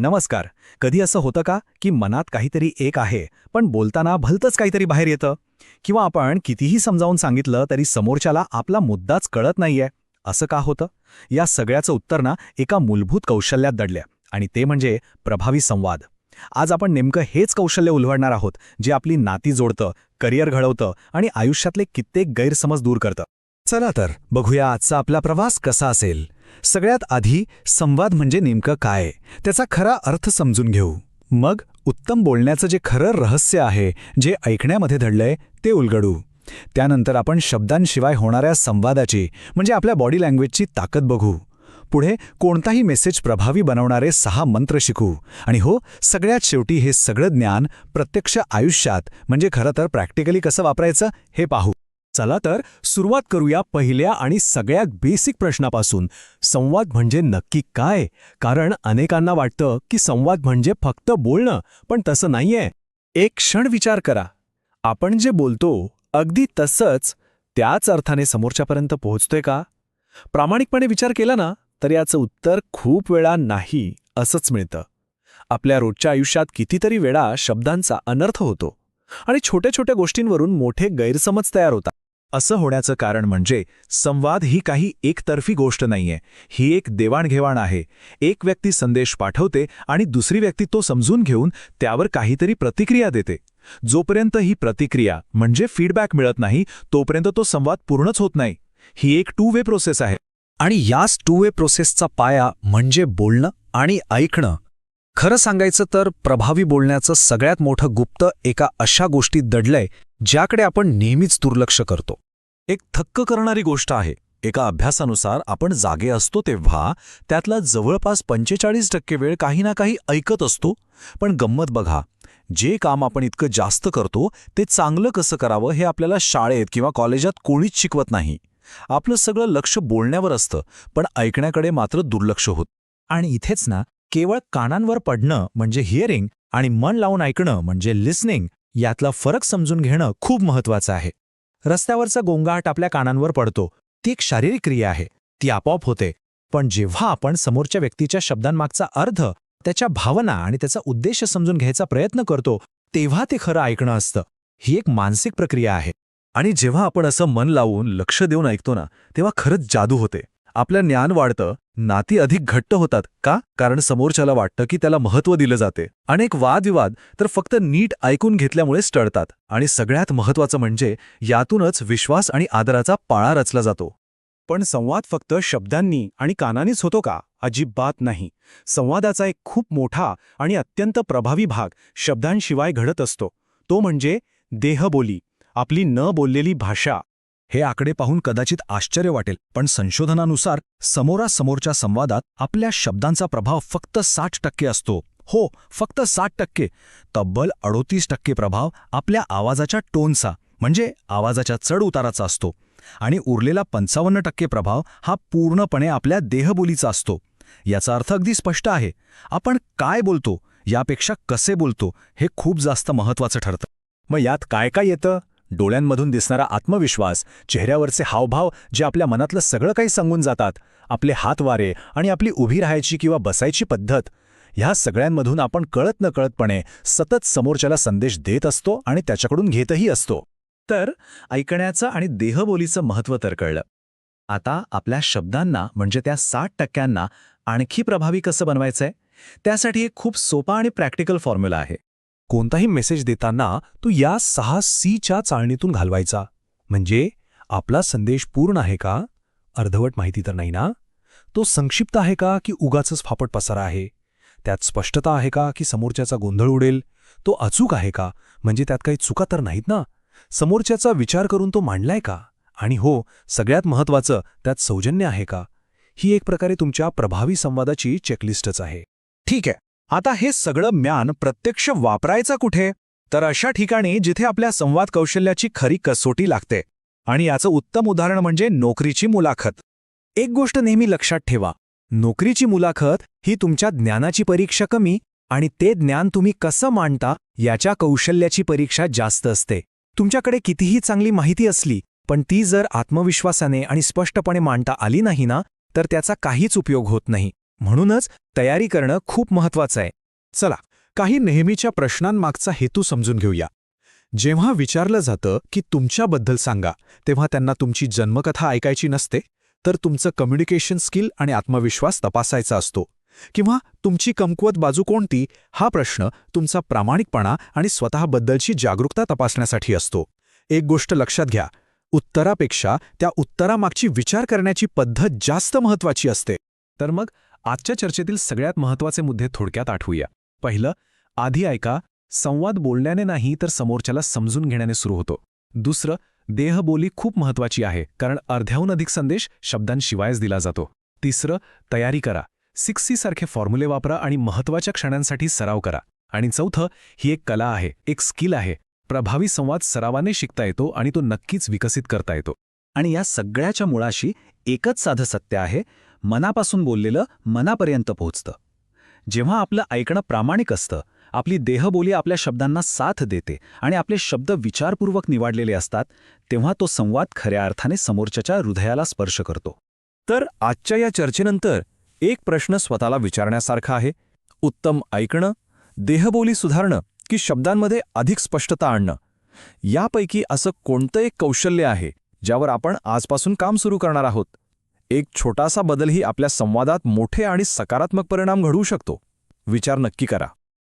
नमस्कार. कधी असं होतं का की मनात काहीतरी एक आहे पण बोलताना भलतंच काहीतरी बाहेर येतं? किंवा आपण कितीही समजावून सांगितलं तरी समोरच्याला आपला मुद्दाच कळत नाहीये. असं का होतं? या सगळ्याचं उत्तर ना एका मूलभूत कौशल्यात दडल्या. आणि ते म्हणजे प्रभावी संवाद. आज आपण नेमकं हेच कौशल्य उलवडणार आहोत जे आपली नाती जोडतं करिअर घडवतं आणि आयुष्यातले कित्येक गैरसमज दूर करतं. चला तर बघूया आजचा आपला प्रवास कसा असेल. सगळ्यात आधी संवाद म्हणजे नेमकं काय? त्याचा खरा अर्थ समजून घेऊ. मग उत्तम बोलण्याचं जे खरं रहस्य आहे जे ऐकण्यामध्ये धडलंय ते उलगडू. त्यानंतर आपण शब्दांशिवाय होणाऱ्या संवादाची म्हणजे आपल्या बॉडी लँग्वेजची ताकद बघू. पुढे कोणताही मेसेज प्रभावी बनवणारे सहा मंत्र शिकू. आणि हो सगळ्यात शेवटी हे सगळं ज्ञान प्रत्यक्ष आयुष्यात म्हणजे खरं तर प्रॅक्टिकली कसं वापरायचं हे पाहू. चला तर सुरुवात करूया पहिल्या आणि सगळ्यात बेसिक प्रश्नापासून. संवाद म्हणजे नक्की काय? कारण अनेकांना वाटतं की संवाद म्हणजे फक्त बोलणं पण तसं नाहीये. एक क्षण विचार करा. आपण जे बोलतो अगदी तसंच त्याच अर्थाने समोरच्यापर्यंत पोहोचतोय का? प्रामाणिकपणे विचार केला ना तर याचं उत्तर खूप वेळा नाही असंच मिळतं. आपल्या रोजच्या आयुष्यात कितीतरी वेळा शब्दांचा अनर्थ होतो आणि छोट्या छोट्या गोष्टींवरून मोठे गैरसमज तयार होतात. असं होण्याचं कारण म्हणजे संवाद ही काही एकतर्फी गोष्ट नाहीये. ही एक देवाणघेवाण आहे. एक व्यक्ती संदेश पाठवते आणि दुसरी व्यक्ती तो समजून घेऊन त्यावर काहीतरी प्रतिक्रिया देते. जोपर्यंत ही प्रतिक्रिया म्हणजे फीडबॅक मिळत नाही तोपर्यंत तो संवाद पूर्णच होत नाही. ही एक टू वे प्रोसेस आहे. आणि याच टू वे प्रोसेसचा पाया म्हणजे बोलणं आणि ऐकणं खरं सांगायचं तर प्रभावी बोलण्याचं सगळ्यात मोठं गुप्त एका अशा गोष्टीत दडलंय ज्याकडे आपण नेहमीच दुर्लक्ष करतो. एक थक्क करणारी गोष्ट आहे. एका अभ्यासानुसार आपण जागे असतो तेव्हा त्यातला जवळपास पंचेचाळीस टक्के वेळ काही ना काही ऐकत असतो. पण गंमत बघा जे काम आपण इतकं जास्त करतो ते चांगलं कसं करावं हे आपल्याला शाळेत किंवा कॉलेजात कोणीच शिकवत नाही. आपलं सगळं लक्ष बोलण्यावर असतं पण ऐकण्याकडे मात्र दुर्लक्ष होत. आणि इथेच ना केवळ कानांवर पडणं म्हणजे हिअरिंग आणि मन लावून ऐकणं म्हणजे लिसनिंग यातला फरक समजून घेणं खूप महत्वाचं आहे. रस्त्यावरचा गोंगाट आपल्या कानांवर पडतो ती एक शारीरिक क्रिया आहे ती आपोआप होते. पण जेव्हा आपण समोरच्या व्यक्तीच्या शब्दांमागचा अर्थ त्याच्या भावना आणि त्याचा उद्देश समजून घ्यायचा प्रयत्न करतो तेव्हा ते खरं ऐकणं असतं. ही एक मानसिक प्रक्रिया आहे. आणि जेव्हा आपण असं मन लावून लक्ष देऊन ऐकतो ना तेव्हा खरंच जादू होते. आपलं ज्ञान वाढतं नाती अधिक घट्ट होतात का? कारण समोरच्याला वाटतं की त्याला महत्त्व दिलं जाते. अनेक वादविवाद तर फक्त नीट ऐकून घेतल्यामुळेच टळतात. आणि सगळ्यात महत्त्वाचं म्हणजे यातूनच विश्वास आणि आदराचा पाळा रचला जातो. पण संवाद फक्त शब्दांनी आणि कानानेच होतो का? अजिबात नाही. संवादाचा एक खूप मोठा आणि अत्यंत प्रभावी भाग शब्दांशिवाय घडत असतो. तो म्हणजे देहबोली आपली न बोललेली भाषा. हे आकडे पाहून कदाचित आश्चर्य वाटेल पण संशोधनानुसार समोरासमोरच्या संवादात आपल्या शब्दांचा प्रभाव फक्त साठ टक्के असतो. हो फक्त साठ टक्के. तब्बल अडोतीस टक्के प्रभाव आपल्या आवाजाच्या टोनचा म्हणजे आवाजाच्या चढ उताराचा असतो. आणि उरलेला पंचावन्न टक्के प्रभाव हा पूर्णपणे आपल्या देहबोलीचा असतो. याचा अर्थ अगदी स्पष्ट आहे. आपण काय बोलतो यापेक्षा कसे बोलतो हे खूप जास्त महत्वाचं ठरतं. मग यात काय काय येतं? डोळ्यांमधून दिसणारा आत्मविश्वास चेहऱ्यावरचे हावभाव जे आपल्या मनातलं सगळं काही सांगून जातात आपले हातवारे आणि आपली उभी राहायची किंवा बसायची पद्धत ह्या सगळ्यांमधून आपण कळत नकळतपणे सतत समोरच्याला संदेश देत असतो आणि त्याच्याकडून घेतही असतो. तर ऐकण्याचं आणि देहबोलीचं महत्त्व तर कळलं. आता आपल्या शब्दांना म्हणजे त्या साठ टक्क्यांना आणखी प्रभावी कसं बनवायचंय? त्यासाठी एक खूप सोपा आणि प्रॅक्टिकल फॉर्म्युला आहे. कोणताही मेसेज देताना तो या सहा सीच्या चाळणीतून घालवायचा. म्हणजे आपला संदेश पूर्ण आहे का? अर्धवट माहिती तर नाही ना? तो संक्षिप्त आहे का की उगाचच फापट पसारा आहे? त्यात स्पष्टता आहे का की समोरच्याचा गोंधळ उडेल? तो अचूक आहे का? म्हणजे त्यात काही चुका तर नाहीत ना? समोरच्याचा विचार करून तो मांडलाय का? आणि हो सगळ्यात महत्वाचं त्यात सौजन्य आहे का? ही एक प्रकारे तुमच्या प्रभावी संवादाची चेकलिस्टच आहे. ठीक आहे. आता हे सगळं ज्ञान प्रत्यक्ष वापरायचं कुठे? तर अशा ठिकाणी जिथे आपल्या संवाद कौशल्याची खरी कसोटी लागते. आणि याचं उत्तम उदाहरण म्हणजे नोकरीची मुलाखत. एक गोष्ट नेहमी लक्षात ठेवा. नोकरीची मुलाखत ही तुमच्या ज्ञानाची परीक्षा कमी आणि ते ज्ञान तुम्ही कसं मांडता याच्या कौशल्याची परीक्षा जास्त असते. तुमच्याकडे कितीही चांगली माहिती असली पण ती जर आत्मविश्वासाने आणि स्पष्टपणे मांडता आली नाही ना तर त्याचा काहीच उपयोग होत नाही. म्हणूनच तयारी करणं खूप महत्वाचं आहे. चला काही नेहमीच्या प्रश्नांमागचा हेतू समजून घेऊया. जेव्हा विचारलं जातं की तुमच्याबद्दल सांगा तेव्हा त्यांना तुमची जन्मकथा ऐकायची नसते तर तुमचं कम्युनिकेशन स्किल आणि आत्मविश्वास तपासायचा असतो. किंवा तुमची कमकुवत बाजू कोणती हा प्रश्न तुमचा प्रामाणिकपणा आणि स्वतःबद्दलची जागरूकता तपासण्यासाठी असतो. एक गोष्ट लक्षात घ्या उत्तरापेक्षा त्या उत्तरामागची विचार करण्याची पद्धत जास्त महत्वाची असते. तर मग आजच्या चर्चेतील सगळ्यात महत्त्वाचे मुद्दे थोडक्यात आठवूया. पहिलं आधी ऐका संवाद बोलण्याने नाही तर समोरच्याला समजून घेण्याने सुरू होतो. दुसरं देहबोली खूप महत्वाची आहे कारण अर्ध्याहून अधिक संदेश शब्दांशिवायच दिला जातो. तिसरं तयारी करा. सिक्स सी सारखे फॉर्म्युले वापरा आणि महत्त्वाच्या क्षणांसाठी सराव करा. आणि चौथं ही एक कला आहे एक स्किल आहे. प्रभावी संवाद सरावाने शिकता येतो आणि तो नक्कीच विकसित करता येतो. आणि या सगळ्याच्या मुळाशी एकच साधं सत्य आहे मनापासून बोललेलं मनापर्यंत पोहोचतं. जेव्हा आपलं ऐकणं प्रामाणिक असतं आपली देहबोली आपल्या शब्दांना साथ देते आणि आपले शब्द विचारपूर्वक निवडलेले असतात तेव्हा तो संवाद खऱ्या अर्थाने समोरच्याच्या हृदयाला स्पर्श करतो. तर आजच्या या चर्चेनंतर एक प्रश्न स्वतःला विचारण्यासारखा आहे. उत्तम ऐकणं देहबोली सुधारणं की शब्दांमध्ये अधिक स्पष्टता आणणं? यापैकी असं कोणतं एक कौशल्य आहे ज्यावर आपण आजपासून काम सुरू करणार आहोत? एक छोटासा बदलही आपल्या संवादात मोठे आणि सकारात्मक परिणाम घडवू शकतो. विचार नक्की करा.